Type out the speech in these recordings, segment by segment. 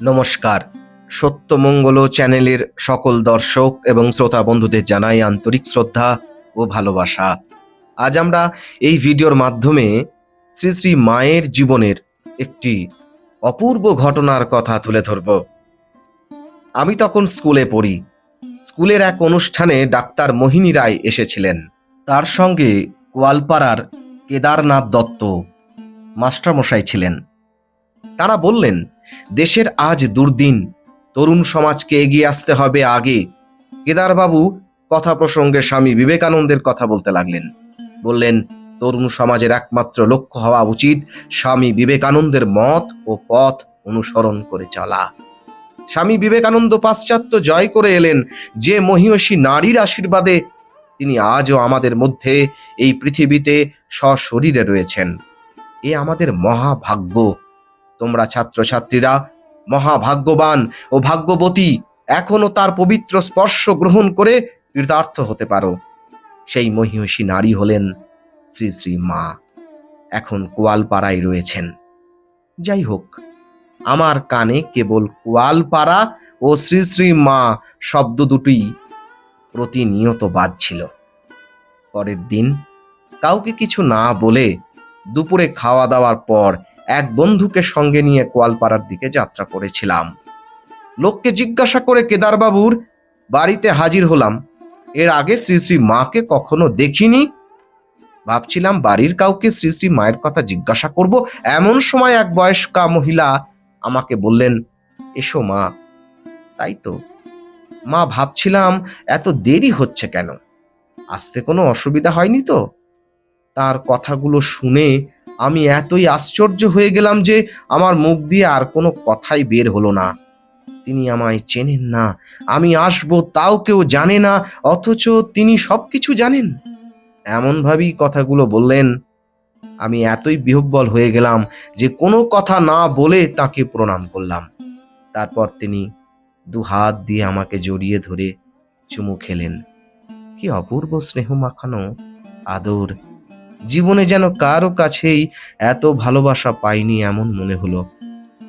নমস্কার। সত্যমঙ্গল চ্যানেলের সকল দর্শক এবং শ্রোতা বন্ধুদের জানাই আন্তরিক শ্রদ্ধা ও ভালোবাসা। আজ আমরা এই ভিডিওর মাধ্যমে শ্রী শ্রী মায়ের জীবনের একটি অপূর্ব ঘটনার কথা তুলে ধরব। আমি তখন স্কুলে পড়ি। স্কুলের এক অনুষ্ঠানে ডাক্তার মোহিনী রায় এসেছিলেন। তার সঙ্গে গোয়ালপাড়ার কেদারনাথ দত্ত মাস্টারমশাই ছিলেন। তারা বললেন দেশের আজ দুর্দিন, তরুণ সমাজকে এগিয়ে আসতে হবে আগে। কেদারবাবু কথা প্রসঙ্গে স্বামী বিবেকানন্দের কথা বলতে লাগলেন। বললেন, তরুণ সমাজের একমাত্র লক্ষ্য হওয়া উচিত স্বামী বিবেকানন্দের মত ও পথ অনুসরণ করে চলা। স্বামী বিবেকানন্দ পাশ্চাত্য জয় করে এলেন। যে মহিষী নারীর আশীর্বাদে তিনি আজও আমাদের মধ্যে এই পৃথিবীতে সশরীরে রয়েছেন। এ আমাদের মহাভাগ্য। তোমরা ছাত্রছাত্রীরা, মহাভাগ্যবান ও ভাগ্যবতী, এখনও তার পবিত্র স্পর্শ গ্রহণ করে কৃতার্থ হতে পারো। সেই মহিষী নারী হলেন শ্রী শ্রী মা। এখন কোয়ালপাড়ায় রয়েছেন। যাই হোক, আমার কানে কেবল কোয়ালপাড়া ও শ্রী শ্রী মা শব্দ দুটি প্রতিনিয়ত বাজছিল। পরের দিন কাউকে কিছু না বলে দুপুরে খাওয়া দাওয়ার পর এক বন্ধুকে সঙ্গে নিয়ে কোয়ালপাড়ার দিকে যাত্রা করেছিলাম। লোককে জিজ্ঞাসা করে, কেদারবাবুর বাড়িতে হাজির হলাম। এর আগে শ্রী শ্রী মাকে কখনো দেখিনি? ভাবছিলাম, বাড়ির কাউকে শ্রী শ্রী মায়ের কথা জিজ্ঞাসা করব। এমন সময় এক বয়স্কা মহিলা আমাকে বললেন, এসো মা। তাই তো। মা, ভাবছিলাম এত দেরি হচ্ছে কেন? আসতে কোনো অসুবিধা হয়নি তো? তার কথাগুলো শুনে আমি এতই আশ্চর্য হয়ে গেলাম যে আমার মুখ দিয়ে আর কোনো কথাই বের হলো না। তিনি আমায় চেনেন না। আমি আসব তাও কেউ জানে না, অথচ তিনি সব কিছু জানেন। এমনভাবেই কথাগুলো বললেন। আমি এতই বিহব্বল হয়ে গেলাম যে কোনো কথা না বলে তাকে প্রণাম করলাম। তারপর তিনি দু হাত দিয়ে আমাকে জড়িয়ে ধরে চুমু খেলেন। কি অপূর্ব স্নেহ মাখানো আদর জীবনে যেন কারও কাছেই এত ভালোবাসা পাইনি এমন মনে হলো।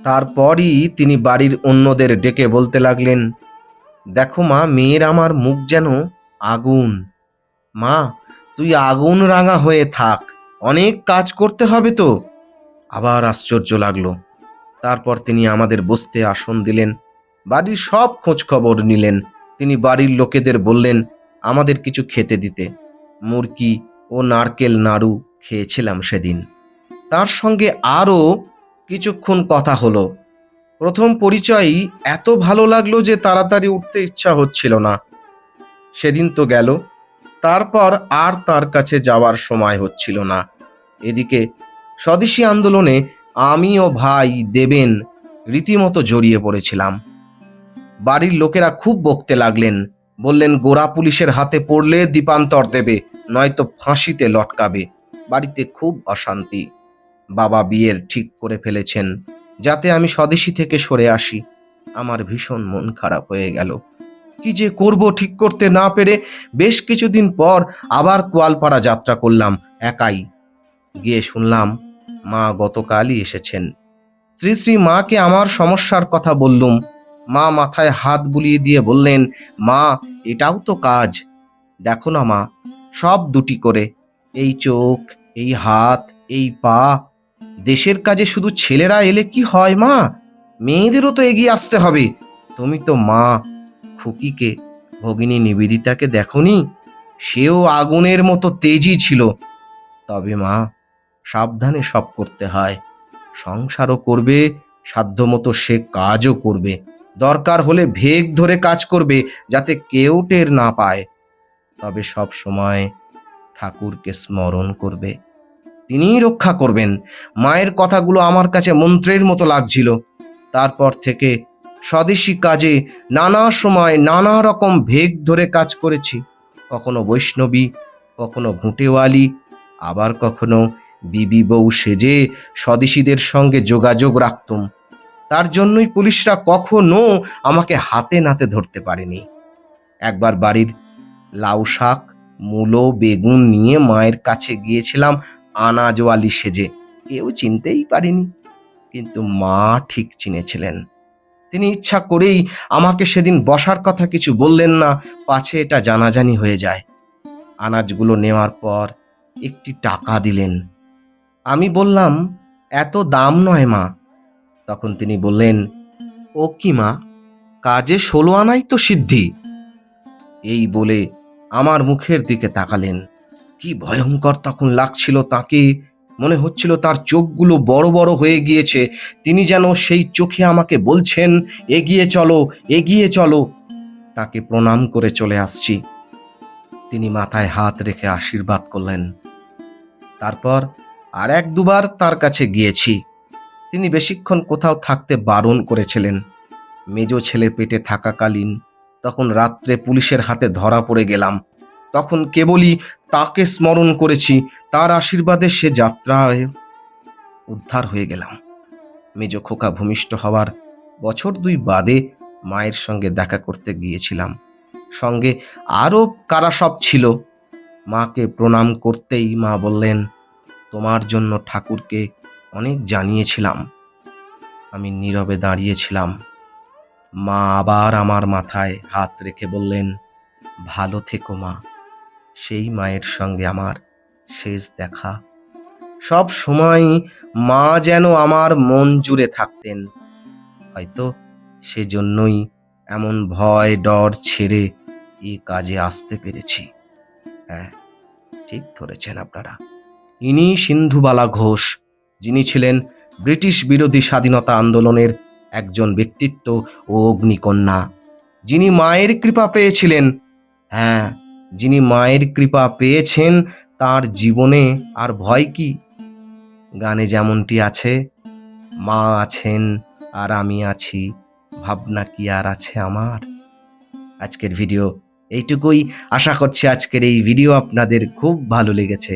তারপরই তিনি বাড়ির অন্যদের ডেকে বলতে লাগলেন, দেখো মা, মেয়ের আমার মুখ যেন আগুন। মা, তুই আগুন রাঙা হয়ে থাক, অনেক কাজ করতে হবে তো। আবার আশ্চর্য লাগল। তারপর তিনি আমাদের বসতে আসন দিলেন, বাড়ির সব খোঁজ খবর নিলেন। তিনি বাড়ির লোকেদের বললেন, আমাদের কিছু খেতে দিতে। মুরকি ও নারকেল নাড়ু খেয়েছিলাম সেদিন। তার সঙ্গে আরও কিছুক্ষণ কথা হলো। প্রথম পরিচয়ই এত ভালো লাগল যে তাড়াতাড়ি উঠতে ইচ্ছা হচ্ছিল না। সেদিন তো গেল, তারপর আর তার কাছে যাওয়ার সময় হচ্ছিল না। এদিকে স্বদেশী আন্দোলনে আমি ও ভাই দেবেন রীতিমতো জড়িয়ে পড়েছিলাম। বাড়ির লোকেরা খুব বকতে লাগলেন। বললেন গোড়া পুলিশের হাতে পড়লে দীপান্তর দেবে, নয়তো ফাঁসিতে লটকাবে। বাড়িতে খুব অশান্তি। বাবা বিয়ের ঠিক করে ফেলেছেন, যাতে আমি স্বদেশী থেকে সরে আসি। আমার ভীষণ মন খারাপ হয়ে গেল। কি যে করব ঠিক করতে না পেরে বেশ কিছুদিন পর আবার কোয়ালপাড়া যাত্রা করলাম, একাই। গিয়ে শুনলাম, মা গতকালই এসেছেন। শ্রী শ্রী মাকে আমার সমস্যার কথা বললুম মা মাথায় হাত বুলিয়ে দিয়ে বললেন, মা, এটাও তো কাজ। দেখো না মা, সব দুটি করে, এই চোখ, এই হাত, এই পা। দেশের কাজে শুধু ছেলেরা এলে কি হয় মা? মেয়েদেরও তো এগিয়ে আসতে হবে। তুমি তো মা, খুকিকে, ভগিনী নিবেদিতাকে দেখনি? সেও আগুনের মতো তেজি ছিল। তবে মা, সাবধানে সব করতে হয়। সংসারও করবে, সাধ্যমতো সে কাজও করবে। দরকার হলে ভেগ ধরে কাজ করবে যাতে কেউ টের না পায়। তবে সব সময় ঠাকুরকে স্মরণ করবে। তিনিই রক্ষা করবেন। মায়ের কথাগুলো আমার কাছে মন্ত্রের মতো লাগছিল। তারপর থেকে স্বদেশী কাজে নানা সময় নানা রকম ভেগ ধরে কাজ করেছি। কখনো বৈষ্ণবী, কখনো ঘুঁটেওয়ালি, আবার কখনো বিবি বউ সেজে স্বদেশীদের সঙ্গে যোগাযোগ রাখতুম। তার জন্যই পুলিশরা কখনো আমাকে হাতে নাতে ধরতে পারেনি। একবার বাড়ির লাউ শাক, মূলো, বেগুন নিয়ে মায়ের কাছে গিয়েছিলাম আনাজওয়ালি সেজে। কেউ চিনতেই পারেনি, কিন্তু মা ঠিক চিনেছিলেন। তিনি ইচ্ছা করেই আমাকে সেদিন বসার কথা কিছু বললেন না, পাছে এটা জানাজানি হয়ে যায়। আনাজগুলো নেওয়ার পর একটি টাকা দিলেন। আমি বললাম, এত দাম নয় মা তখন তিনি বললেন, ও কি মা, কাজে ষোলো আনাই তো সিদ্ধি। এই বলে আমার মুখের দিকে তাকালেন। কি ভয়ঙ্কর তখন লাগছিল তাকে। মনে হচ্ছিল তার চোখগুলো বড় বড় হয়ে গিয়েছে। তিনি যেন সেই চোখে আমাকে বলছেন, এগিয়ে চলো এগিয়ে চলো। তাকে প্রণাম করে চলে আসছি। তিনি মাথায় হাত রেখে আশীর্বাদ করলেন। তারপর আর এক দুবার তার কাছে গিয়েছি। তিনি বেশিক্ষণ কোথাও থাকতে বারণ করেছিলেন। মেজ ছেলে পেটে থাকাকালীন তখন রাত্রে পুলিশের হাতে ধরা পড়ে গেলাম। তখন কেবলই তাকে স্মরণ করেছি, তার আশীর্বাদে সে যাত্রায় উদ্ধার হয়ে গেলাম। মেজ খোকা ভূমিষ্ঠ হওয়ার বছর দুই বাদে মায়ের সঙ্গে দেখা করতে গিয়েছিলাম। সঙ্গে আরও কারা সব ছিল। মাকে প্রণাম করতেই মা বললেন, তোমার জন্য ঠাকুরকে অনেক জানিয়েছিলাম। আমি নীরবে দাঁড়িয়েছিলাম। মা আবার আমার মাথায় হাত রেখে বললেন, ভালো থেকো মা। সেই মায়ের সঙ্গে আমার শেষ দেখা। সব সময় মা যেন আমার মন জুড়ে থাকতেন। হয়তো সেজন্যই এমন ভয় ডর ছেড়ে এই কাজে আসতে পেরেছি। হ্যাঁ ঠিক ধরেছেন আপনারা। ইনি সিন্ধুবালা ঘোষ। যিনি ছিলেন ব্রিটিশ বিরোধী স্বাধীনতা আন্দোলনের একজন ব্যক্তিত্ব ও অগ্নিকন্যা। যিনি মায়ের কৃপা পেয়েছিলেন হ্যাঁ যিনি মায়ের কৃপা পেয়েছেন, তার জীবনে আর ভয় কি? গানে যেমনটি আছে, মা আছেন আর আমি আছি, ভাবনা কি আর আছে আমার? আজকের ভিডিও এইটুকুই। আশা করছি আজকের এই ভিডিও আপনাদের খুব ভালো লেগেছে।